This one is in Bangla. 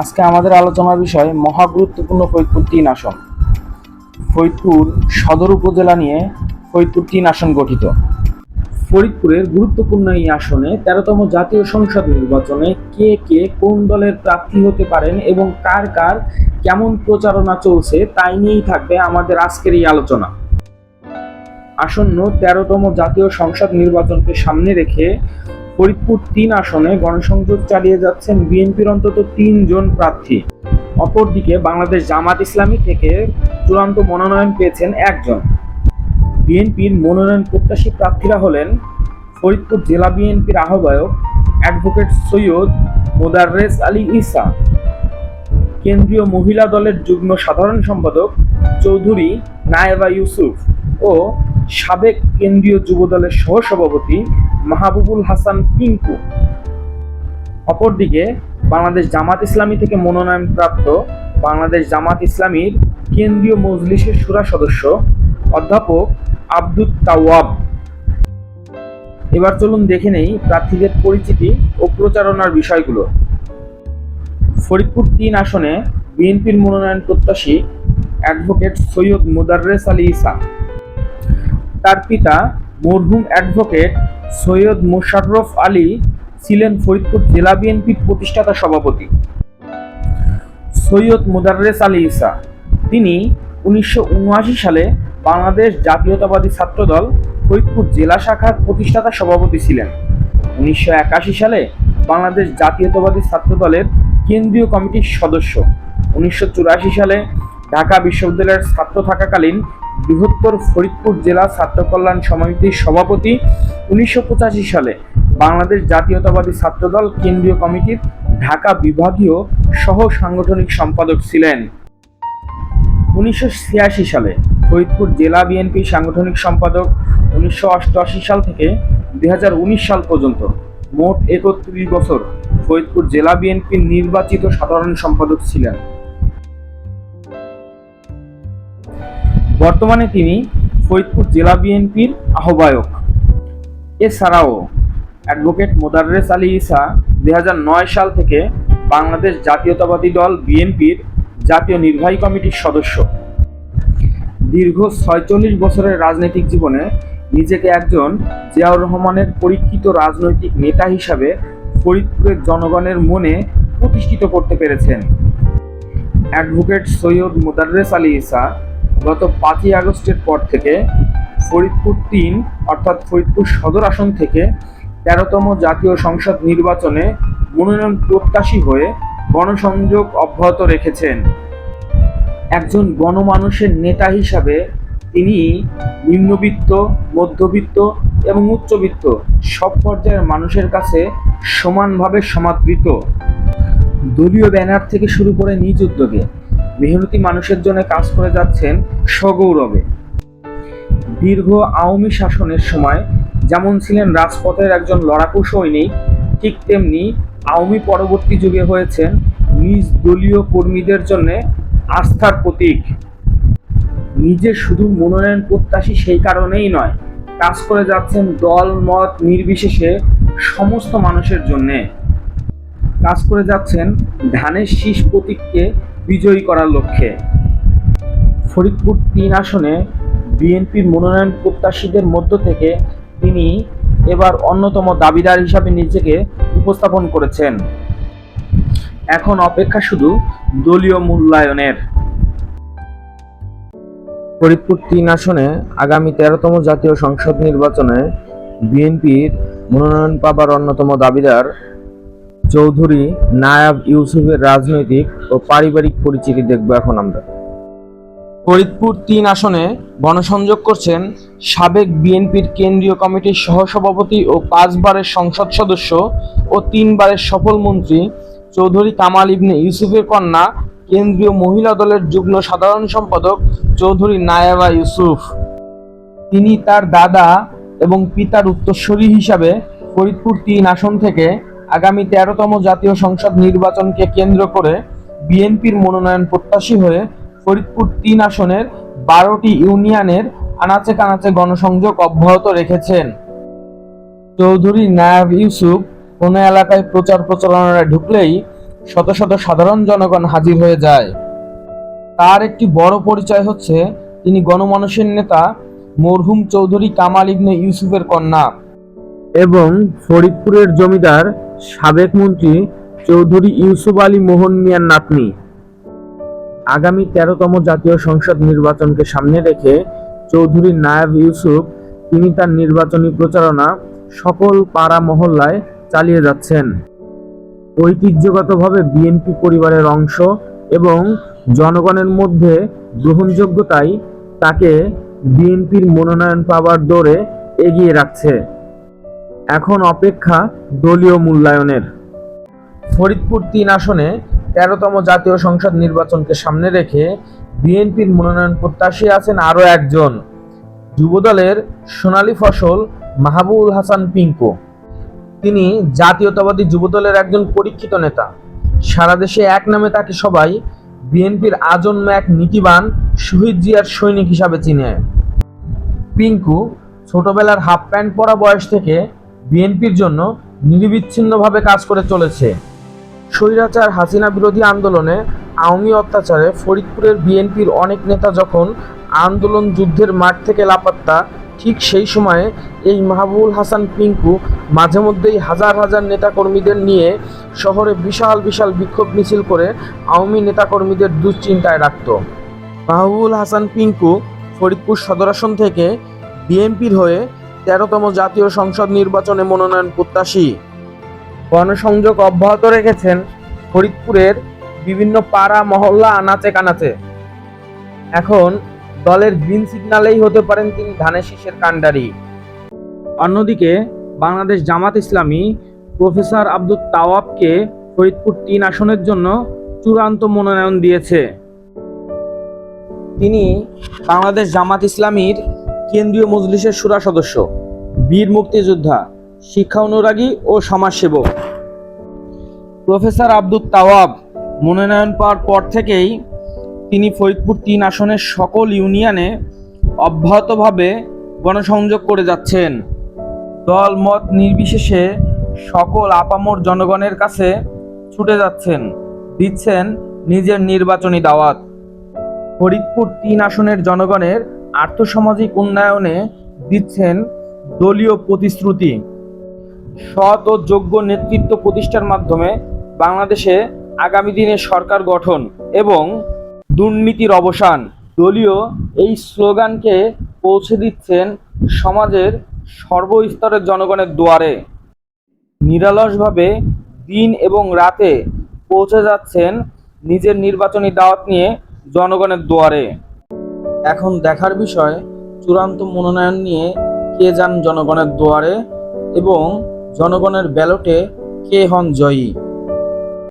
আজকে আমাদের আলোচনার বিষয় মহা গুরুত্বপূর্ণ ফরিদপুর তিন আসন। ফরিদপুর সদর উপজেলা নিয়ে ফরিদপুর তিন আসন গঠিত। ফরিদপুরের গুরুত্বপূর্ণ এই আসনে তেরোতম জাতীয় সংসদ নির্বাচনে কে কে কোন দলের প্রার্থী হতে পারেন এবং কার কার কেমন প্রচারণা চলছে তাই নিয়েই থাকবে আমাদের আজকের এই আলোচনা। আসন্ন তেরোতম জাতীয় সংসদ নির্বাচনকে সামনে রেখে ফরিদপুর তিন আসনে গণসংযোগ চালিয়ে যাচ্ছেন বিএনপির অন্তত তিনজন প্রার্থী। অপরদিকে বাংলাদেশ জামাত ইসলামী থেকে চূড়ান্ত মনোনয়ন পেয়েছেন একজন। বিএনপির মনোনয়ন প্রত্যাশী প্রার্থীরা হলেন ফরিদপুর জেলা বিএনপির আহ্বায়ক অ্যাডভোকেট সৈয়দ মোদাররেস আলী ইসা। কেন্দ্রীয় মহিলা দলের যুগ্ম সাধারণ সম্পাদক চৌধুরী নায়েবা ইউসুফ ও সাবেক কেন্দ্রীয় যুব দলের সহসভাপতি মাহবুবুল হাসান পিঙ্কু। অপরদিকে বাংলাদেশ জামাত ইসলামী থেকে মনোনয়নপ্রাপ্ত বাংলাদেশ জামাত ইসলামীর কেন্দ্রীয় মজলিসের সুরা সদস্য অধ্যাপক আব্দুল তাওয়াব। এবার চলুন দেখে নেই প্রার্থীদের পরিচিতি ও প্রচারণার বিষয়গুলো। ফরিদপুর তিন আসনে বিএনপির মনোনয়ন প্রত্যাশী অ্যাডভোকেট সৈয়দ মোদাররেস আলী ইসা। তার পিতা মরহুম অ্যাডভোকেট সৈয়দ মোশাররফ আলী ছিলেন ফরিদপুর জেলা বিএনপির প্রতিষ্ঠাতা সভাপতি। সৈয়দ মোদাররেস আলী ইসা তিনি উনিশশো সালে বাংলাদেশ জাতীয়তাবাদী ছাত্রদল ফরিদপুর জেলা শাখার প্রতিষ্ঠাতা সভাপতি ছিলেন। উনিশশো একাশি সালে বাংলাদেশ জাতীয়তাবাদী ছাত্রদলের কেন্দ্রীয় কমিটির সদস্য। উনিশশো চুরাশি সালে ঢাকা বিশ্ববিদ্যালয়ের ছাত্র থাকাকালীন বৃহত্তর ফরিদপুর জেলা ছাত্র কল্যাণ সমিতির সভাপতি উনিশশো পঁচাশি সালে বাংলাদেশ জাতীয়তাবাদী ছাত্রদল কেন্দ্রীয় কমিটির ঢাকা বিভাগীয় সহ সাংগঠনিক সম্পাদক ছিলেন। উনিশশো ছিয়াশি সালে ফরিদপুর জেলা বিএনপি সাংগঠনিক সম্পাদক উনিশশো অষ্টআশি সাল থেকে দুই হাজার উনিশ সাল পর্যন্ত মোট একত্রিশ বছর ফরিদপুর জেলা বিএনপির নির্বাচিত সাধারণ সম্পাদক ছিলেন। বর্তমানে তিনি ফরিদপুর জেলা বিএনপির আহ্বায়ক। এছাড়াও অ্যাডভোকেট মোদাররেস আলী ইসা দুই হাজার নয় সাল থেকে বাংলাদেশ জাতীয়তাবাদী দল বিএনপির জাতীয় নির্বাহী কমিটির সদস্য। দীর্ঘ ছয়চল্লিশ বছরের রাজনৈতিক জীবনে নিজেকে একজন জিয়াউর রহমানের পরীক্ষিত রাজনৈতিক নেতা হিসাবে ফরিদপুরের জনগণের মনে প্রতিষ্ঠিত করতে পেরেছেন। অ্যাডভোকেট সৈয়দ মোদাররেস আলী ইসা গত পাঁচই আগস্টের পর থেকে ফরিদপুর তিন, অর্থাৎ ফরিদপুর সদর আসন থেকে তেরোতম জাতীয় সংসদ নির্বাচনে মনোনয়ন প্রত্যাশী হয়ে গণসংযোগ অব্যাহত রেখেছেন। একজন গণমানুষের নেতা হিসাবে তিনি নিম্নবিত্ত, মধ্যবিত্ত এবং উচ্চবিত্ত সব পর্যায়ের মানুষের কাছে সমানভাবে সমাদৃত। দলীয় ব্যানার থেকে শুরু করে নিজ উদ্যোগে মেহনতি মানুষের জন্য কাজ করে যাচ্ছেন সগৌরবে। দীর্ঘ আওয়ামী শাসনের সময় যেমন ছিলেন রাজপথের একজন লড়াকু সৈনিক, ঠিক তেমনি আওয়ামী পরবর্তী যুগে হয়েছেন নিজ দলীয় কর্মীদের জন্য আস্থার প্রতীক। নিজে শুধু মনোনয়ন প্রত্যাশী সেই কারণেই নয়, কাজ করে যাচ্ছেন দল, মত নির্বিশেষে সমস্ত মানুষের জন্যে। কাজ করে যাচ্ছেন ধানের শীষ প্রতীককে বিজয়ী করার লক্ষ্যে। ফরিদপুর তিন আসনে বিএনপির মনোনয়ন প্রত্যাশীদের মধ্য থেকে তিনি এবার অন্যতম দাবিদার হিসাবে নিজেকে উপস্থাপন করেছেন। এখন অপেক্ষা শুধু দলীয় মূল্যায়নের। ফরিদপুর তিন আসনে আগামী তেরোতম জাতীয় সংসদ নির্বাচনে বিএনপির মনোনয়ন পাবার অন্যতম দাবিদার চৌধুরী, নায়াব ইউসুফের রাজনৈতিক ও পারিবারিক পরিচিতি দেখব এখন আমরা। ফরিদপুর তিন আসনে গণসংযোগ করছেন সাবেক বিএনপির কেন্দ্রীয় কমিটির সহসভাপতি ও পাঁচবারের সংসদ সদস্য ও তিনবারের সফল মন্ত্রী চৌধুরী কামাল ইবনে ইউসুফের কন্যা, কেন্দ্রীয় মহিলা দলের যুগ্ম সাধারণ সম্পাদক চৌধুরী নায়াবা ইউসুফ। তিনি তার দাদা এবং পিতার উত্তরসূরি হিসাবে ফরিদপুর তিন আসন থেকে আগামী তেরোতম জাতীয় সংসদ নির্বাচনকে কেন্দ্র করে বিএনপির মনোনয়ন প্রত্যাশী হয়ে ফরিদপুর তিন আসনের বারোটি ইউনিয়নের আনাচে কানাচে গণসংযোগ অব্যাহত রেখেছেন। চৌধুরী নায়াব ইউসুফ কোনো এলাকায় প্রচার প্রচারণায় ঢুকলেই শত শত সাধারণ জনগণ হাজির হয়ে যায়। তার একটি বড় পরিচয় হচ্ছে তিনি গণমানুষের নেতা মরহুম চৌধুরী কামাল ইবনে ইউসুফের কন্যা। এবং ফরিদপুরের জমিদার সাবেক মন্ত্রী চৌধুরী ইউসুফ আলী মোহন মিয়ার নাতনি। আগামী তেরোতম জাতীয় সংসদ নির্বাচনকে সামনে রেখে চৌধুরী নায়াব ইউসুফ তিনি তার নির্বাচনী প্রচারণা সকল পাড়া মহল্লায় চালিয়ে যাচ্ছেন। ঐতিহ্যগতভাবে বিএনপি পরিবারের অংশ এবং জনগণের মধ্যে গ্রহণযোগ্যতাই তাকে বিএনপির মনোনয়ন পাওয়ার দৌড়ে এগিয়ে রাখছে। এখন অপেক্ষা দলীয় মূল্যায়নের। ফরিদপুর তিন আসনে তেরোতম জাতীয় সংসদ নির্বাচনকে সামনে রেখে বিএনপির মনোনয়ন প্রত্যাশী আছেন আরও একজন। যুবদলের সোনালী ফসল মাহবুবুল হাসান পিঙ্কু। তিনি জাতীয়তাবাদী যুবদলের একজন পরীক্ষিত নেতা। সারা দেশে এক নামে তাকে সবাই বিএনপির আজন্ম এক নীতিবান শহীদ জিয়ার সৈনিক হিসাবে চিনে। পিঙ্কু ছোটবেলার হাফ প্যান্ট পরা বয়স থেকে বিএনপির জন্য নিরবিচ্ছিন্নভাবে কাজ করে চলেছে। স্বৈরাচার হাসিনা বিরোধী আন্দোলনে আওয়ামী অত্যাচারে ফরিদপুরের বিএনপির অনেক নেতা যখন আন্দোলন যুদ্ধের মাঠ থেকে লাপাত্তা, ঠিক সেই সময়ে এই মাহবুবুল হাসান পিঙ্কু মাঝে মধ্যেই হাজার হাজার নেতাকর্মীদের নিয়ে শহরে বিশাল বিশাল বিক্ষোভ মিছিল করে আওয়ামী নেতাকর্মীদের দুশ্চিন্তায় রাখত। মাহবুবুল হাসান পিঙ্কু ফরিদপুর সদর আসন থেকে বিএনপির হয়ে তেরোতম জাতীয় সংসদ নির্বাচনে মনোনয়ন প্রত্যাশী। গণসংযোগ অব্যাহত রেখেছেন ফরিদপুরের বিভিন্ন পাড়া, মহল্লা, আনাচে কানাচে। এখন দলের গ্রিন সিগন্যালেই হতে পারেন তিনি ধানের শীষের কাণ্ডারি। অন্যদিকে বাংলাদেশ জামাত ইসলামী প্রফেসর আব্দুল তাওয়াবকে ফরিদপুর তিন আসনের জন্য চূড়ান্ত মনোনয়ন দিয়েছে। তিনি বাংলাদেশ জামাত ইসলামীর কেন্দ্রীয় মজলিসের সুরা সদস্য, বীর মুক্তিযোদ্ধা, শিক্ষা অনুরাগী ও সমাজসেবক। প্রফেসর আব্দুল তাওয়াব মনোনয়ন পাওয়ার পর থেকেই তিনি ফরিদপুর তিন আসনের সকল ইউনিয়নে অব্যাহতভাবে গণসংযোগ করে যাচ্ছেন। দল মত নির্বিশেষে সকল আপামর জনগণের কাছে ছুটে যাচ্ছেন, দিচ্ছেন নিজের নির্বাচনী দাওয়াত। ফরিদপুর তিন আসনের জনগণের আর্থসামাজিক উন্নয়নে দিচ্ছেন দলীয় প্রতিশ্রুতি। সৎ ও যোগ্য নেতৃত্ব প্রতিষ্ঠার মাধ্যমে বাংলাদেশে আগামী দিনে সরকার গঠন এবং দুর্নীতির অবসান। দলীয় এই স্লোগানকে পৌঁছে দিচ্ছেন সমাজের সর্বস্তরের জনগণের দুয়ারে। নিরলসভাবে দিন এবং রাতে পৌঁছে যাচ্ছেন নিজের নির্বাচনী দাওয়াত নিয়ে জনগণের দুয়ারে। এখন দেখার বিষয়, চূড়ান্ত মনোনয়ন নিয়ে কে যান জনগণের দুয়ারে এবং জনগণের ব্যালটে কে হন জয়ী?